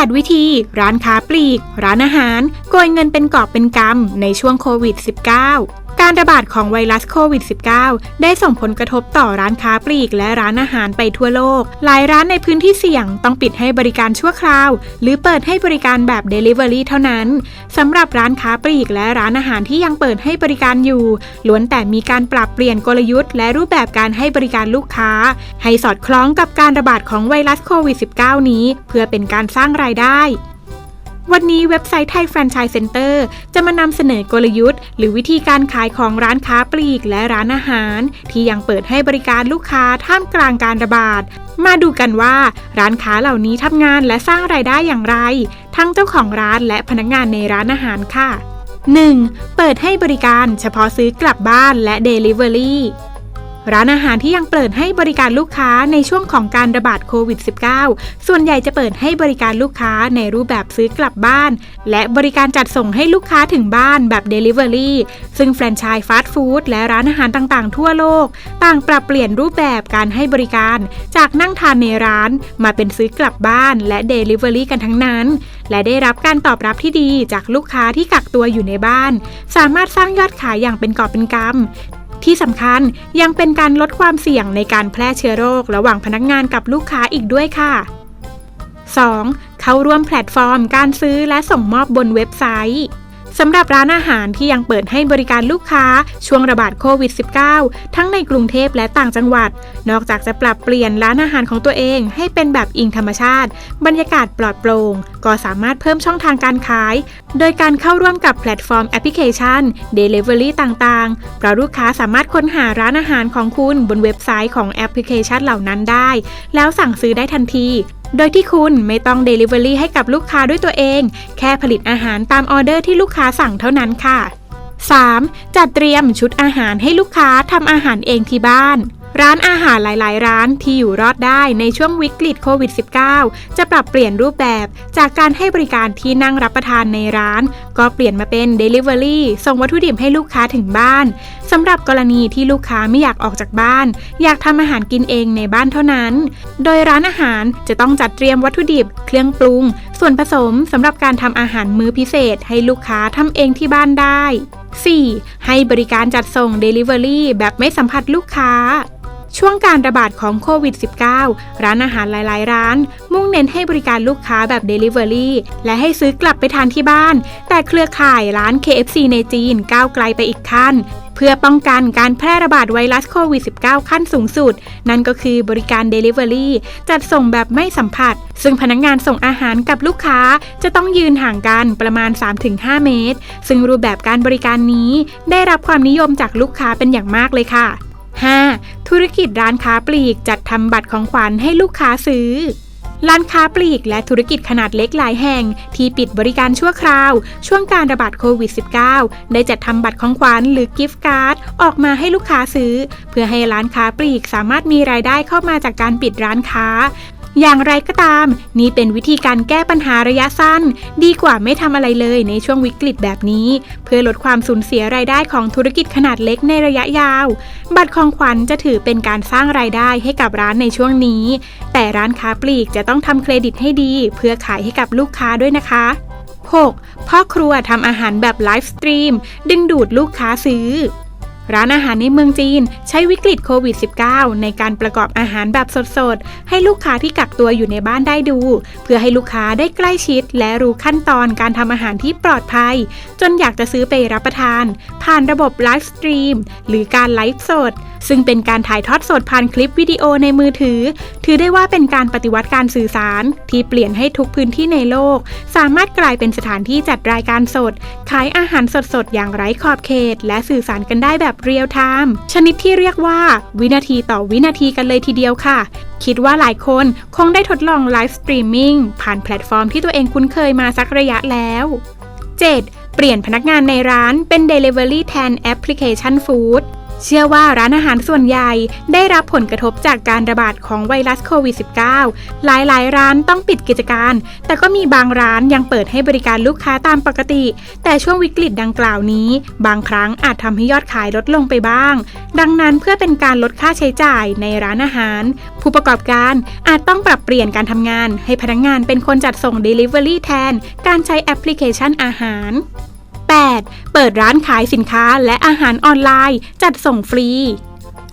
8 วิธี ร้านค้าปลีก ร้านอาหาร โกยเงินเป็นกอบเป็นกำในช่วงโควิด -19 การระบาดของไวรัสโควิด -19 ได้ส่งผลกระทบต่อร้านค้าปลีกและร้านอาหารไปทั่วโลก หลายร้านในพื้นที่เสี่ยงต้องปิดให้บริการชั่วคราว หรือเปิดให้บริการแบบ Delivery เท่านั้นสำหรับร้านค้าปลีกและร้านอาหารที่ยังเปิดให้บริการอยู่ล้วนแต่มีการปรับเปลี่ยนกลยุทธ์และรูปแบบการให้บริการลูกค้า ให้สอดคล้องกับการระบาดของไวรัสโควิด -19 นี้ เพื่อเป็นการสร้างรายได้ วันนี้เว็บไซต์ไทยแฟรนไชส์เซ็นเตอร์จะมานำเสนอกลยุทธ์ หรือวิธีการขายของร้านค้าปลีกและร้านอาหาร ที่ยังเปิดให้บริการลูกค้าท่ามกลางการระบาด มาดูกันว่า ร้านค้าเหล่านี้ทำงานและสร้างรายได้อย่างไร ทั้งเจ้าของร้านและพนักงานในร้านอาหารค่ะ 1. เปิดให้บริการเฉพาะซื้อกลับบ้านและ Delivery ร้านอาหารที่ยังเปิดให้บริการลูกค้าในช่วงของการระบาดโควิด -19 ส่วนใหญ่จะเปิดให้บริการลูกค้าในรูปแบบซื้อกลับบ้าน และบริการจัดส่งให้ลูกค้าถึงบ้านแบบ Delivery ซึ่งแฟรนไชส์ฟาสต์ฟู้ดและร้านอาหารต่างๆ ทั่วโลก ต่างปรับเปลี่ยนรูปแบบการให้บริการ จากนั่งทานในร้านมาเป็นซื้อกลับบ้านและ Delivery กันทั้งนั้น และได้รับการตอบรับที่ดีจากลูกค้าที่กักตัวอยู่ในบ้าน สามารถสร้างยอดขายอย่างเป็นกอบเป็นกำ ที่สำคัญยังเป็นการลดความเสี่ยงในการแพร่เชื้อโรค ระหว่างพนักงานกับลูกค้าอีกด้วยค่ะ 2. เข้าร่วมแพลตฟอร์ม การซื้อและส่งมอบบนเว็บไซต์ สำหรับร้านอาหารที่ยังเปิดให้บริการลูกค้าช่วงระบาดโควิด -19 ทั้งในกรุงเทพและต่างจังหวัด นอกจากจะปรับเปลี่ยนร้านอาหารของตัวเอง ให้เป็นแบบอิงธรรมชาติ บรรยากาศปลอดโปร่งก็สามารถเพิ่มช่องทางการขาย โดยการเข้าร่วมกับแพลตฟอร์มแอปพลิเคชัน Delivery ต่างๆ เพราะลูกค้าสามารถค้นหาร้านอาหารของคุณบนเว็บไซต์ของแอปพลิเคชันเหล่านั้นได้ แล้วสั่งซื้อได้ทันที โดยที่คุณไม่ต้อง Delivery ให้กับลูกค้าด้วยตัวเอง แค่ผลิตอาหารตามออเดอร์ที่ลูกค้าสั่งเท่านั้นค่ะ 3. จัดเตรียมชุดอาหารให้ลูกค้าทำอาหารเองที่บ้าน ร้านอาหารหลาย ๆ ร้านที่อยู่รอดได้ในช่วงวิกฤตโควิด -19 จะปรับเปลี่ยนรูปแบบจากการให้บริการที่นั่งรับประทานในร้าน ก็เปลี่ยนมาเป็น Delivery ส่งวัตถุดิบให้ลูกค้าถึงบ้านสำหรับกรณีที่ลูกค้าไม่อยากออกจากบ้าน อยากทำอาหารกินเองในบ้านเท่านั้น โดยร้านอาหารจะต้องจัดเตรียมวัตถุดิบ เครื่องปรุง ส่วนผสมสำหรับการทำอาหารมื้อพิเศษ ให้ลูกค้าทำเองที่บ้านได้ 4. ให้บริการจัดส่ง Delivery แบบไม่สัมผัสลูกค้า ช่วงการระบาดของโควิด -19 ร้านอาหารหลาย ๆ ร้าน มุ่งเน้นให้บริการลูกค้าแบบ Delivery และให้ซื้อกลับไปทานที่บ้าน แต่เครือข่ายร้าน KFC ในจีนก้าวไกลไปอีกขั้น เพื่อป้องกันการแพร่ระบาดไวรัสโควิด -19 ขั้นสูงสุด นั่นก็คือบริการ Delivery จัดส่งแบบไม่สัมผัส ซึ่งพนักงงานส่งอาหารกับลูกค้าจะต้องยืนห่างกันประมาณ 3-5 เมตร ซึ่งรูปแบบการบริการนี้ได้รับความนิยมจากลูกค้าเป็นอย่างมากเลยค่ะ 5. ธุรกิจร้านค้าปลีกจัดทำบัตรของขวัญให้ลูกค้าซื้อ ร้านค้าปลีกและธุรกิจขนาดเล็กหลายแห่ง ที่ปิดบริการชั่วคราว ช่วงการระบาดโควิด -19 ได้จัดทำบัตรของขวัญหรือกิฟต์การ์ดออกมาให้ลูกค้าซื้อ เพื่อให้ร้านค้าปลีกสามารถมีรายได้เข้ามาจากการปิดร้านค้า อย่างไรก็ตาม นี่เป็นวิธีการแก้ปัญหาระยะสั้น ดีกว่าไม่ทำอะไรเลยในช่วงวิกฤตแบบนี้ เพื่อลดความสูญเสียรายได้ของธุรกิจขนาดเล็กในระยะยาว บัตรของขวัญจะถือเป็นการสร้างรายได้ให้กับร้านในช่วงนี้ แต่ร้านค้าปลีกจะต้องทำเครดิตให้ดี เพื่อขายให้กับลูกค้าด้วยนะคะ 6. พ่อครัวทำอาหารแบบไลฟ์สตรีมดึงดูดลูกค้าซื้อ ร้านอาหารในเมืองจีน ใช้วิกฤตโควิด -19 ในการประกอบอาหารแบบสดๆ ให้ลูกค้าที่กักตัวอยู่ในบ้านได้ดู เพื่อให้ลูกค้าได้ใกล้ชิด และรู้ขั้นตอนการทำอาหารที่ปลอดภัย จนอยากจะซื้อไปรับประทาน ผ่านระบบไลฟ์สตรีมหรือการไลฟ์สด ซึ่งเป็นการถ่ายทอดสดผ่านคลิปวิดีโอในมือถือ ถือได้ว่าเป็นการปฏิวัติการสื่อสาร ที่เปลี่ยนให้ทุกพื้นที่ในโลก สามารถกลายเป็นสถานที่จัดรายการสด ขายอาหารสดๆอย่างไร้ขอบเขต และสื่อสารกันได้แบบเรียลไทม์ชนิดที่เรียกว่า วินาทีต่อวินาทีกันเลยทีเดียวค่ะ คิดว่าหลายคนคงได้ทดลองไลฟ์สตรีมมิ่งผ่านแพลตฟอร์มที่ตัวเองคุ้นเคยมาสักระยะแล้ว 7. เปลี่ยนพนักงานในร้านเป็น Delivery แทนแอปพลิเคชันฟู้ด เชื่อว่าร้านอาหารส่วนใหญ่ได้รับผลกระทบจากการระบาดของไวรัสโควิด -19 หลายๆ ร้านต้องปิดกิจการ แต่ก็มีบางร้านยังเปิดให้บริการลูกค้าตามปกติ แต่ช่วงวิกฤตดังกล่าวนี้ บางครั้งอาจทำให้ยอดขายลดลงไปบ้าง ดังนั้นเพื่อเป็นการลดค่าใช้จ่ายในร้านอาหาร ผู้ประกอบการอาจต้องปรับเปลี่ยนการทำงาน ให้พนักงานเป็นคนจัดส่ง Delivery แทน การใช้แอปพลิเคชันอาหาร 8. เปิดร้านขายสินค้าและอาหารออนไลน์ จัดส่งฟรี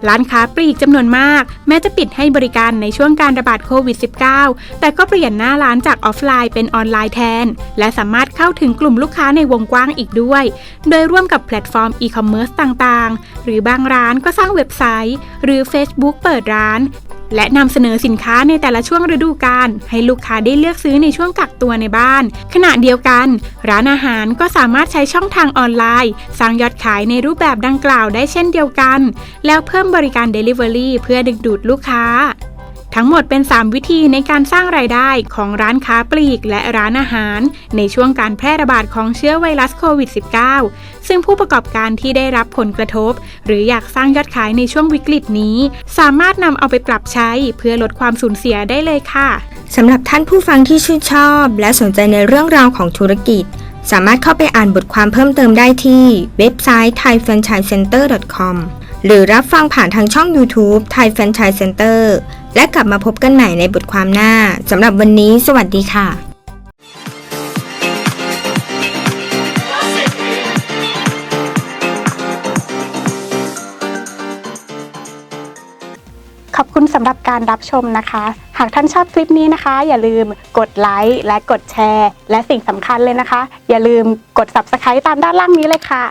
ร้านค้าปลีกจำนวนมาก แม้จะปิดให้บริการในช่วงการระบาดโควิด -19 แต่ก็เปลี่ยนหน้าร้านจากออฟไลน์เป็นออนไลน์แทน และสามารถเข้าถึงกลุ่มลูกค้าในวงกว้างอีกด้วย โดยร่วมกับแพลตฟอร์มอีคอมเมิร์ซต่างๆ หรือบางร้านก็สร้างเว็บไซต์ หรือ Facebook เปิดร้าน และนำเสนอสินค้าในแต่ละช่วงฤดูกาลให้ลูกค้าได้เลือกซื้อในช่วงกักตัวในบ้าน ขณะเดียวกัน ร้านอาหารก็สามารถใช้ช่องทางออนไลน์ สร้างยอดขายในรูปแบบดังกล่าวได้เช่นเดียวกัน แล้วเพิ่มบริการ Delivery เพื่อดึงดูดลูกค้า ทั้งหมดเป็น 3 วิธีในการสร้างรายได้ของร้านค้าปลีกและร้านอาหาร ในช่วงการแพร่ระบาดของเชื้อไวรัสโควิด -19 ซึ่งผู้ประกอบการที่ได้รับผลกระทบ หรืออยากสร้างยอดขายในช่วงวิกฤตนี้ สามารถนำเอาไปปรับใช้เพื่อลดความสูญเสียได้เลยค่ะสำหรับท่านผู้ฟังที่ชื่นชอบ และสนใจในเรื่องราวของธุรกิจ สามารถเข้าไปอ่านบทความเพิ่มเติมได้ที่เว็บไซต์ thaifranchisecenter.com หรือรับฟังผ่านทางช่อง YouTube Thai Franchise Center และกลับมาพบกันใหม่ในบทความหน้าสำหรับวันนี้ สวัสดีค่ะขอบคุณสำหรับการรับชมนะคะ หากท่านชอบคลิปนี้นะคะ อย่าลืมกดไลค์และกดแชร์ และสิ่งสำคัญเลยนะคะ อย่าลืมกด Subscribe ตามด้านล่างนี้เลยค่ะ